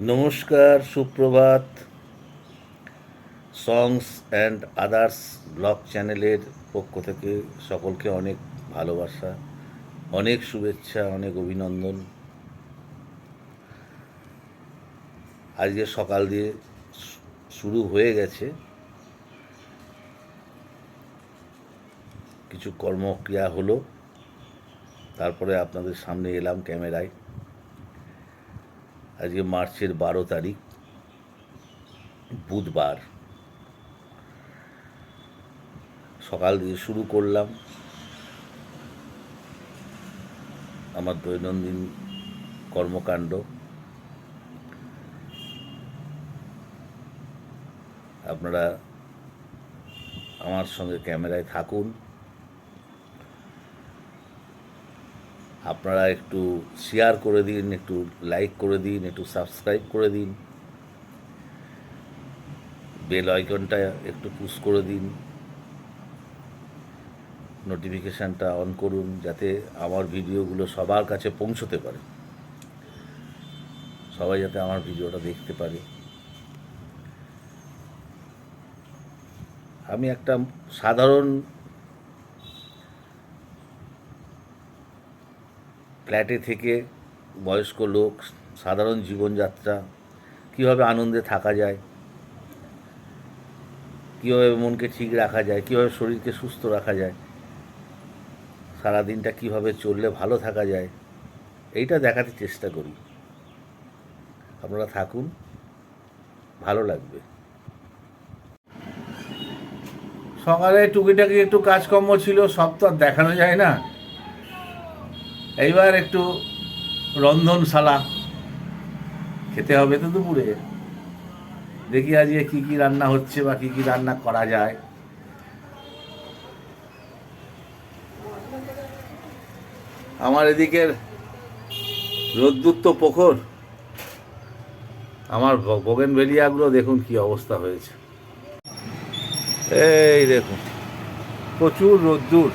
নমস্কার, সুপ্রভাত। সংস and others blog চ্যানেলের পক্ষ থেকে সকলকে অনেক ভালোবাসা, অনেক শুভেচ্ছা, অনেক অভিনন্দন। আজকে সকাল দিয়ে শুরু হয়ে গেছে। কিছু কর্মক্রিয়া হলো। তারপরে আপনাদের সামনে এলাম ক্যামেরায়। আজকে মার্চের বারো তারিখ, বুধবার। সকাল দিয়ে শুরু করলাম। আমার দৈনন্দিন কর্মকাণ্ড। আপনারা আমার সঙ্গে ক্যামেরায় থাকুন। আপনারা একটু শেয়ার করে দিন, একটু লাইক করে দিন, একটু সাবস্ক্রাইব করে দিন। বেল আইকনটা একটু পুশ করে দিন। নোটিফিকেশানটা অন করুন, যাতে আমার ভিডিওগুলো সবার কাছে পৌঁছতে পারে। সবাই যাতে আমার ভিডিওটা দেখতে পারে। আমি একটা সাধারণ ফ্ল্যাটে থেকে বয়স্ক লোক, সাধারণ জীবনযাত্রা, কীভাবে আনন্দে থাকা যায়, কীভাবে মনকে ঠিক রাখা যায়, কীভাবে শরীরকে সুস্থ রাখা যায়, সারাদিনটা কীভাবে চললে ভালো থাকা যায়, এইটা দেখাতে চেষ্টা করি। আপনারা থাকুন, ভালো লাগবে। সকালে টুকিটাকি একটু কাজকর্ম ছিল, সব তো আর দেখানো যায় না। এইবার একটু রন্ধনশালা খেতে হবে তো দুপুরে। দেখি আজকে কী কী রান্না হচ্ছে বা কী কী রান্না করা যায়। আমার এদিকের রোদ্দুর তো পোখর আমার বগেন ভেলিয়াগুলো দেখুন কি অবস্থা হয়েছে। এই দেখুন, প্রচুর রোদ্দুর।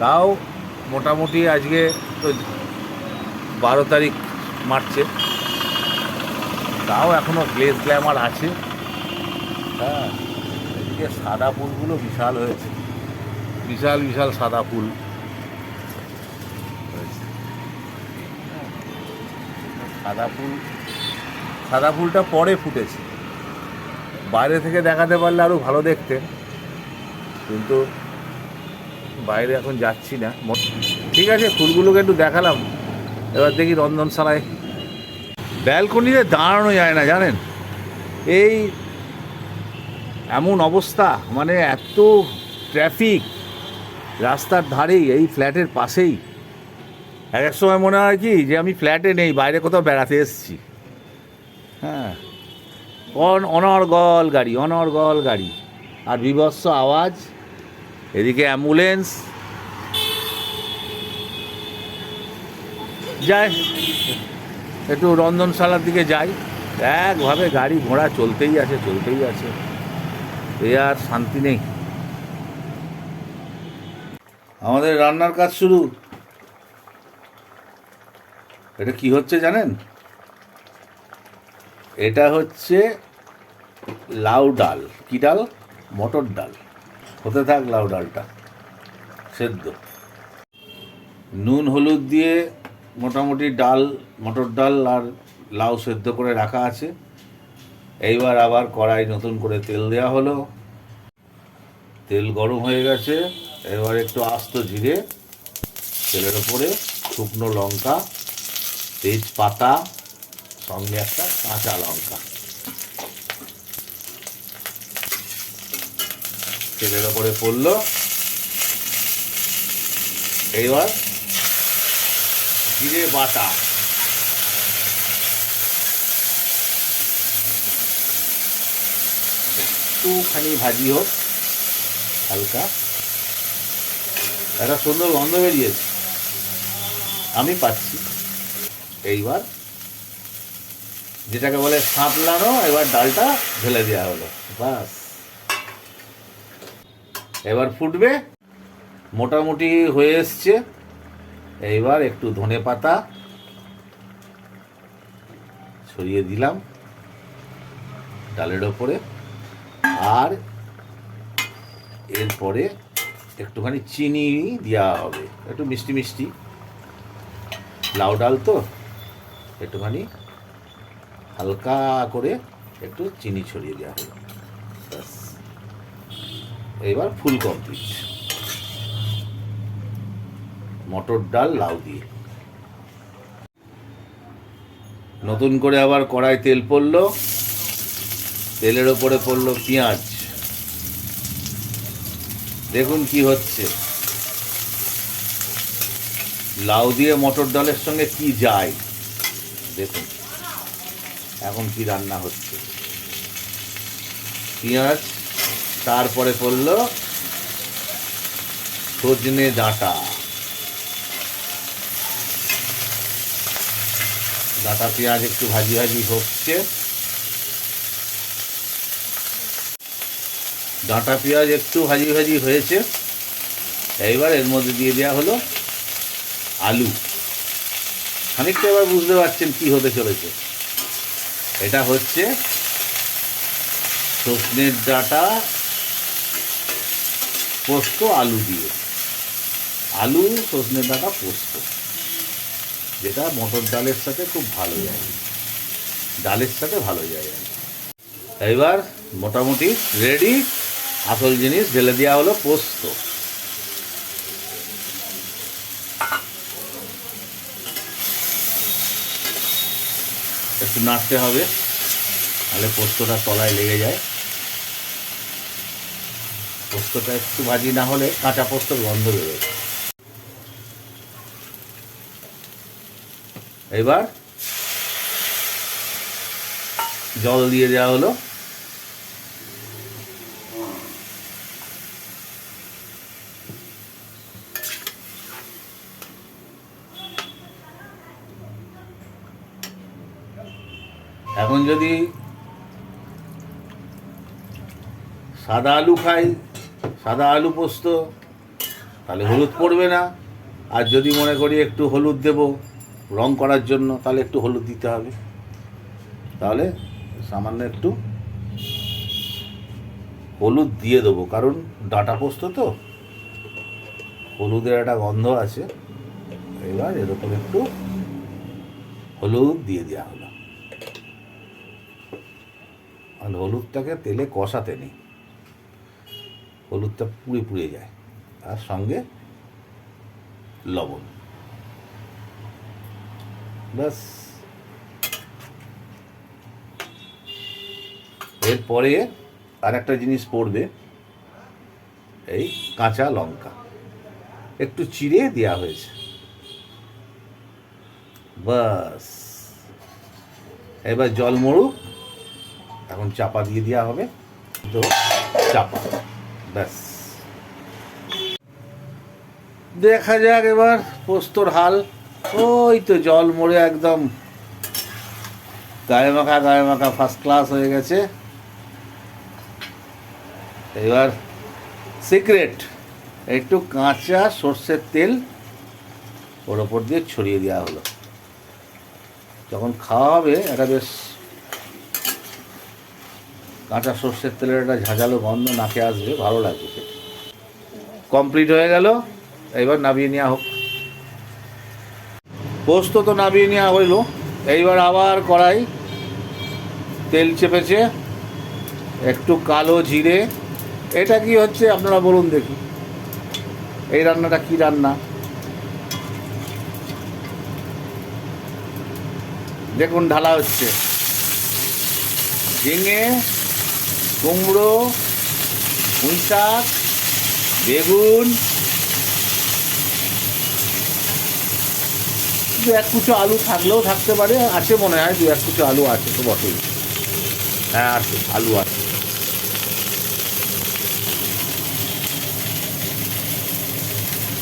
তাও মোটামুটি আজকে তো বারো তারিখ মার্চে তাও এখনও গ্লেজ গ্ল্যামার আছে। হ্যাঁ এদিকে সাদা ফুলগুলো বিশাল হয়েছে। বিশাল বিশাল সাদা ফুল। সাদা ফুল, সাদা ফুলটা পরে ফুটেছে। বাইরে থেকে দেখাতে পারলে আরও ভালো দেখতেন। কিন্তু বাইরে এখন যাচ্ছি না। ঠিক আছে, ফুলগুলোকে একটু দেখালাম। এবার দেখি রন্ধনশালায়। ব্যালকনিতে দাঁড়ানো যায় না, জানেন? এই এমন অবস্থা মানে এত ট্রাফিক রাস্তার ধারেই, এই ফ্ল্যাটের পাশেই। এক এক সময় মনে হয় কি, যে আমি ফ্ল্যাটে নেই, বাইরে কোথাও বেড়াতে এসেছি। হ্যাঁ। অন অনর্গল গাড়ি অনর্গল গাড়ি। আর বিভৎস আওয়াজ। এদিকে অ্যাম্বুলেন্স। যায় একটু রন্ধনশালার দিকে যাই। একভাবে গাড়ি ঘোড়া চলতেই আছে চলতেই আছে। এ আর শান্তি নেই। আমাদের রান্নার কাজ শুরু। এটা কি হচ্ছে জানেন? এটা হচ্ছে লাউ ডাল। কি ডাল? মটর ডাল। হতে থাক লাউ ডালটা, সেদ্ধ। নুন হলুদ দিয়ে মোটামুটি ডাল, মটর ডাল আর লাউ সেদ্ধ করে রাখা আছে। এইবার আবার কড়াই নতুন করে তেল দেওয়া হলো। তেল গরম হয়ে গেছে, এবার একটু আস্ত জিরে, তেলের ওপরে শুকনো লঙ্কা, তেজপাতা, সঙ্গে একটা কাঁচা লঙ্কা। তেলের ওপরে পড়ল। এইবার জিরে বাটা। একটুখানি ভাজি হোক, হালকা। একটা সুন্দর গন্ধ বেরিয়েছে। আমি পাচ্ছি। এইবার যেটাকে বলে সাঁতলানো এবার ডালটা ঢেলে দেওয়া হলো। বাস। এবার ফুটবে। মোটামুটি হয়ে এসছে। এইবার একটু ধনে পাতা ছড়িয়ে দিলাম ডালের ওপরে। আর এরপরে একটুখানি চিনি দেওয়া হবে। একটু মিষ্টি মিষ্টি। লাউ ডাল তো। একটুখানি হালকা করে একটু চিনি ছড়িয়ে দেওয়া ব্যাস এবার ফুল কমপ্লিট মটর ডাল, লাউ দিয়ে। নতুন করে আবার কড়াই তেল পড়ল। তেলের ওপরে পড়ল পেঁয়াজ। দেখুন কি হচ্ছে। লাউ দিয়ে মটর ডালের সঙ্গে কি যায়? দেখুন। এখন কি রান্না হচ্ছে। পেঁয়াজ তারপরে পড়ল সজনে ডাঁটা। ডাঁটা, পেঁয়াজ একটু ভাজি ভাজি হচ্ছে। ডাঁটা, পেঁয়াজ একটু ভাজি ভাজি হয়েছে। এইবার এর মধ্যে দিয়ে দেওয়া হলো আলু। খানিকটা এবার বুঝতে পারছেন কি হতে চলেছে। এটা হচ্ছে সজনের ডাঁটা পোস্ত, আলু দিয়ে। আলু সজনের ডাঁটা, পোস্ত। যেটা মটর ডালের সাথে খুব ভালো যায়। ডালের সাথে ভালো যায়। এবার মোটামুটি রেডি আসল জিনিস ঢেলে দেওয়া হলো পোস্ত। একটু নাড়তে হবে, তাহলে পোস্তটা তলায় লেগে যায়। পোস্তটা একটু ভাজি, না হলে কাঁচা পোস্তর গন্ধ বেরোয়। এবার জল দিয়ে দেওয়া হলো। এখন যদি সাদা আলু খাই সাদা আলু পোস্ত, তাহলে হলুদ পড়বে না। আর যদি মনে করি একটু হলুদ দেব, রং করার জন্য, তাহলে একটু হলুদ দিতে হবে। তাহলে সামান্য একটু হলুদ দিয়ে দেবো, কারণ ডাটা পোস্ত তো, হলুদের একটা গন্ধ আছে। এবার এরকম একটু হলুদ দিয়ে দেওয়া হলো। আর হলুদটাকে তেলে কষাতে নেই। হলুদটা পুড়ে পুড়ে যায়। তার সঙ্গে লবণ। ব্যাস। এরপরে আর একটা জিনিস পড়বে, এই কাঁচা লঙ্কা। একটু চিড়ে দেওয়া হয়েছে। বাস এবার জল মরুক এখন চাপা দিয়ে দেওয়া হবে। তো চাপা। ব্যাস। দেখা যাক এবার পোস্তর হাল। ওই তো জল মরে একদম। গায়ে মাখা গায়ে মাখা ফার্স্ট ক্লাস হয়ে গেছে। এবার সিক্রেট একটু কাঁচা সর্ষের তেল ওর ওপর দিয়ে ছড়িয়ে দেওয়া হলো। যখন খাওয়া হবে, একটা বেশ কাঁচা সর্ষের তেলের একটা ঝাঁঝালো গন্ধ নাকে আসবে, ভালো লাগবে খেতে। কমপ্লিট হয়ে গেল, এবার নামিয়ে নেওয়া হোক। পোস্ত তো নামিয়ে নেওয়া হইল, এইবার আবার কড়াই, তেল চেপেছে, একটু কালো জিরে, এটা কি হচ্ছে আপনারা বলুন দেখি। এই রান্নাটা কি রান্না? দেখুন, ঢালা হচ্ছে। ঝিঙে কুমড়ো, পুঁই শাক, বেগুন। দু এক কুচো আলু থাকলেও থাকতে পারে, আছে মনে হয়, দু এক কুচো আলু আছে তো বটেই। হ্যাঁ আছে, আলু আছে।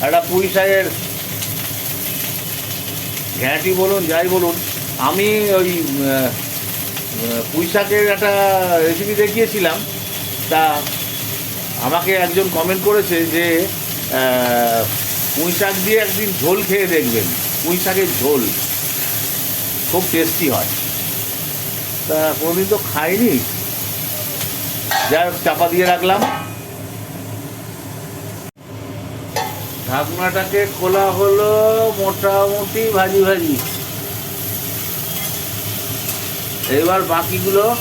একটা পুঁই শাকের ঘ্যাঁটি বলুন, যাই বলুন, আমি ওই পুঁই শাকের একটা রেসিপি দেখিয়েছিলাম। তা আমাকে একজন কমেন্ট করেছে যে পুঁই শাক দিয়ে একদিন ঝোল খেয়ে দেখবেন। পুঁই শাকের ঝোল খুব টেস্টি হয়। তা কোনোদিন তো খাইনি। যাই হোক, চাপা দিয়ে রাখলাম। ঢাকনাটাকে খোলা হলো, মোটামুটি ভাজি ভাজি। এবার বাকিগুলো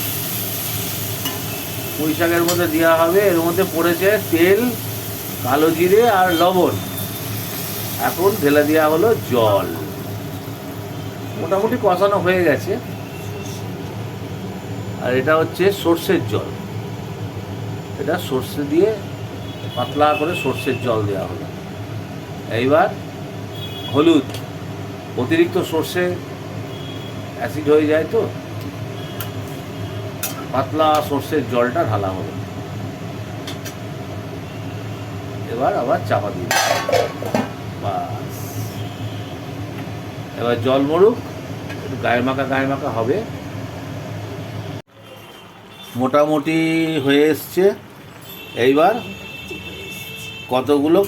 পুঁই শাকের মধ্যে দেওয়া হবে। এর মধ্যে পড়েছে তেল, কালো জিরে আর লবণ। এখন ঢেলে দেওয়া হলো জল। মোটামুটি কষানো হয়ে গেছে। আর এটা হচ্ছে সর্ষের জল। এটা সর্ষে দিয়ে পাতলা করে সর্ষের জল দেওয়া হলো। এইবার হলুদ। অতিরিক্ত সর্ষে অ্যাসিড হয়ে যায় তো। পাতলা সর্ষের জলটা ঢালা হলো। এবার আবার চাপা দিয়ে এবার জল মরুক, একটু গায়ে মাখা গায়ে মাখা হবে। মোটামুটি হয়ে এসছে। এইবার কতগুলো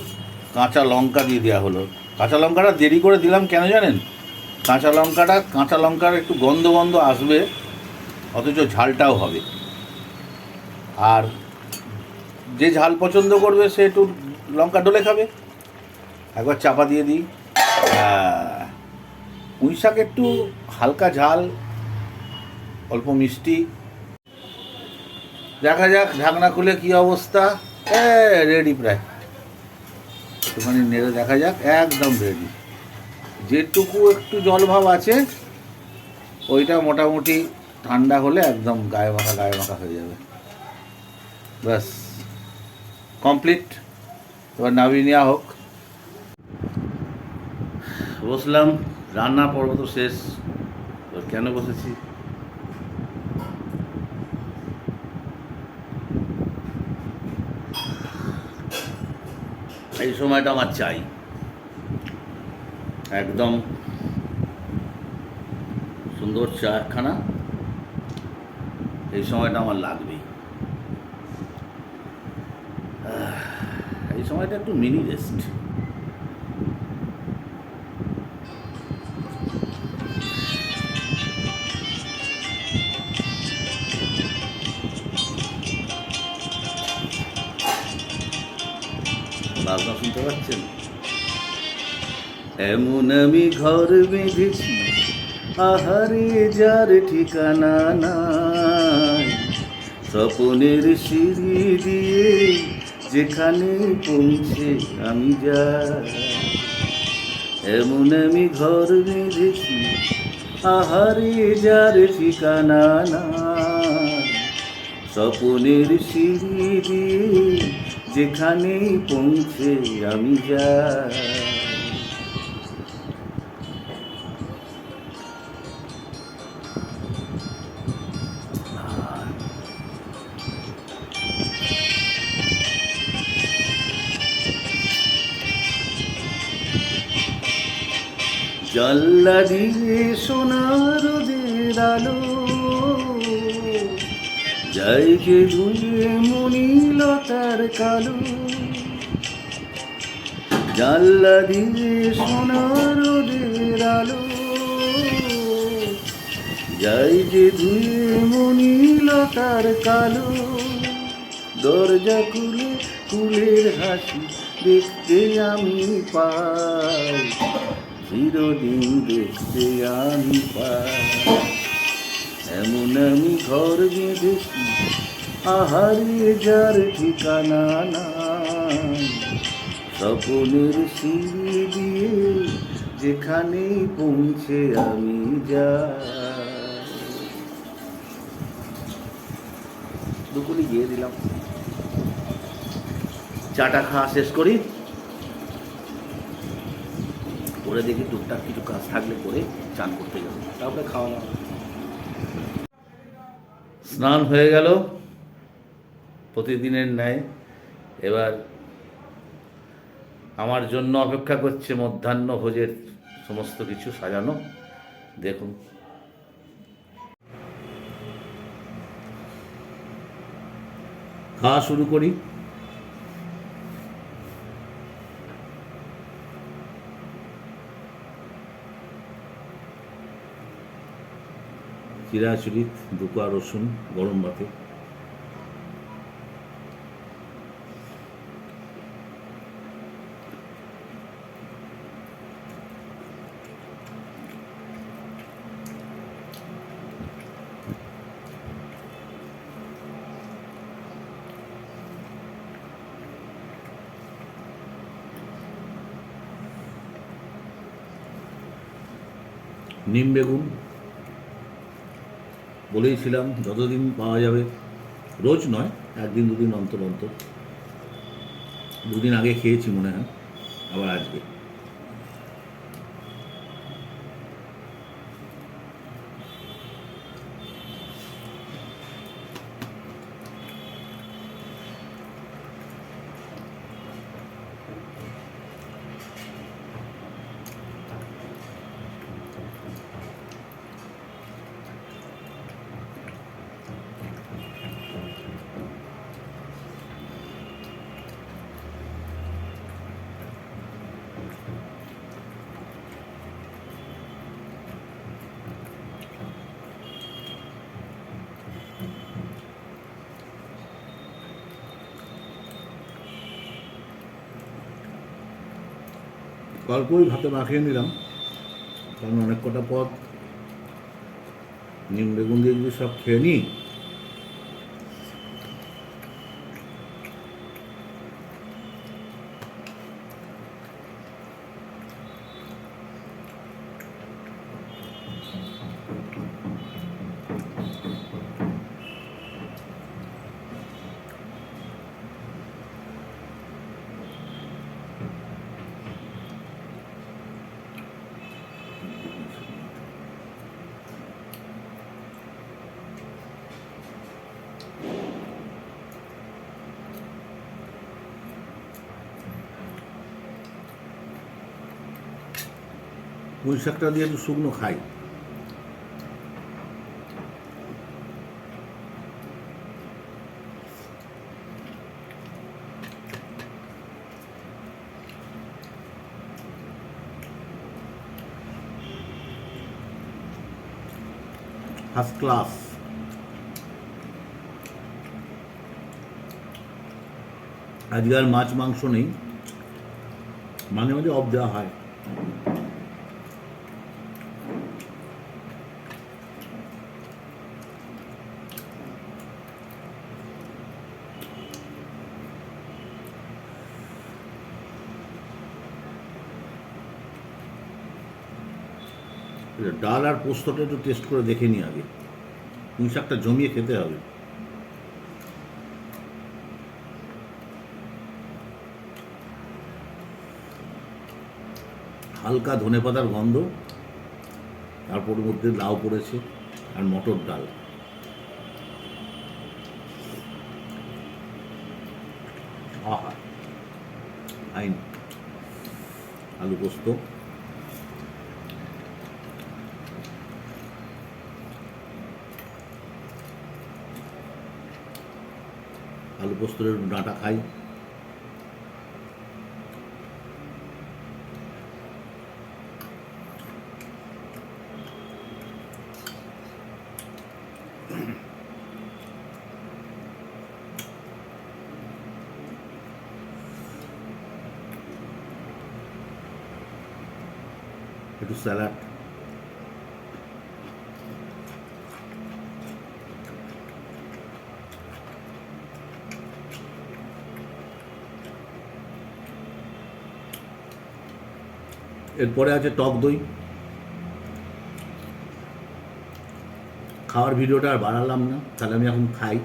কাঁচা লঙ্কা দিয়ে দেওয়া হলো। কাঁচা লঙ্কাটা দেরি করে দিলাম কেন জানেন? কাঁচা লঙ্কাটা, কাঁচা লঙ্কার একটু গন্ধ গন্ধ আসবে। অথচ ঝালটাও হবে। আর যে ঝাল পছন্দ করবে সে একটু লঙ্কা ডলে খাবে। একবার চাপা দিয়ে দিই। পুঁই শাক একটু হালকা ঝাল, অল্প মিষ্টি। দেখা যাক, ঢাকনা খুলে কি অবস্থা। রেডি প্রায়। একটুখানি নেড়ে দেখা যাক, একদম রেডি যেটুকু একটু জলভাব আছে, ওইটা মোটামুটি ঠান্ডা হলে একদম গায়ে মাখা গায়ে মাখা হয়ে যাবে। ব্যাস। কমপ্লিট। এবার নামিয়ে নেওয়া হোক। বসলাম। রান্না পর্ব তো শেষ। এবার কেন বসেছি? এই সময়টা আমার চাই। একদম সুন্দর চা একখানা এই সময়টা আমার লাগবেই। এই সময়টা একটু মিনি রেস্ট শুনতে পাচ্ছেন? এমন আমি ঘর বেঁধেছি আহারে যার ঠিকানা নাই, স্বপনের সিঁড়ি দিয়ে যেখানে পৌঁছে আমি যাই। এমন আমি ঘর বেঁধেছি, আহারে যার ঠিকানা নাই, স্বপনের সিঁড়ি দিয়ে যেখানে পৌঁছে আমি যাই। জানলা দিয়ে সোনার রোদের আলো। যাই যে ধুয়ে মনিলতার কালো। জানলা দিয়ে সোনার রোদের আলো। যাই যে ধুয়ে মনিলতার কালো। দরজা খুলে কুলের হাসি দেখতে আমি পাই। চিরদিন দেখতে আমি এমন আমি ঘর বেঁধেছি, আহারে যার ঠিকানা নাই। স্বপনের সিঁড়ি দিয়ে যেখানে পৌঁছে আমি যাই। দুপুরে গিয়ে দিলাম। চাটা খাওয়া শেষ করি। করে দেখি টুকটাক কিছু কাজ থাকলে করে চান করতে যাব। তারপরে খাওয়া দাওয়া। স্নান হয়ে গেল, প্রতিদিনের ন্যায়। এবার আমার জন্য অপেক্ষা করছে মধ্যাহ্ন ভোজের সমস্ত কিছু সাজানো, দেখুন। খাওয়া শুরু করি। চিরাচুরি দুকা রসুন গরম ভাতে। নিম বেগুন বলেইছিলাম যতদিন পাওয়া যাবে। রোজ নয়, একদিন দুদিন অন্তর অন্তর। দুদিন আগে খেয়েছি মনে হয়, আবার আজকে। অল্পই ভাতে মাখিয়ে নিলাম। কারণ অনেক কটা পথ নিম, বেগুন দিয়ে যদি সব খেয়ে নিই পুঁই শাকটা দিয়ে একটু শুকনো খাই। ফার্স্ট ক্লাস আর মাছ মাংস নেই। মাঝে মাঝে অফ দেওয়া হয়। ডাল আর পোস্তটা একটু টেস্ট করে দেখে নিই আগে। পুঁই শাকটা জমিয়ে খেতে হবে। হালকা ধনে পাতার গন্ধ, তারপর মধ্যে লাউ পড়েছে আর মটর ডাল। আইন আলু পোস্ত। আলু পোস্তর একটু ডাঁটা খাই একটু স্যালাড এরপরে আছে টক দই। খাওয়ার ভিডিওটা আর বাড়ালাম না, তাহলে আমি এখন খাই।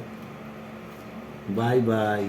Bye bye.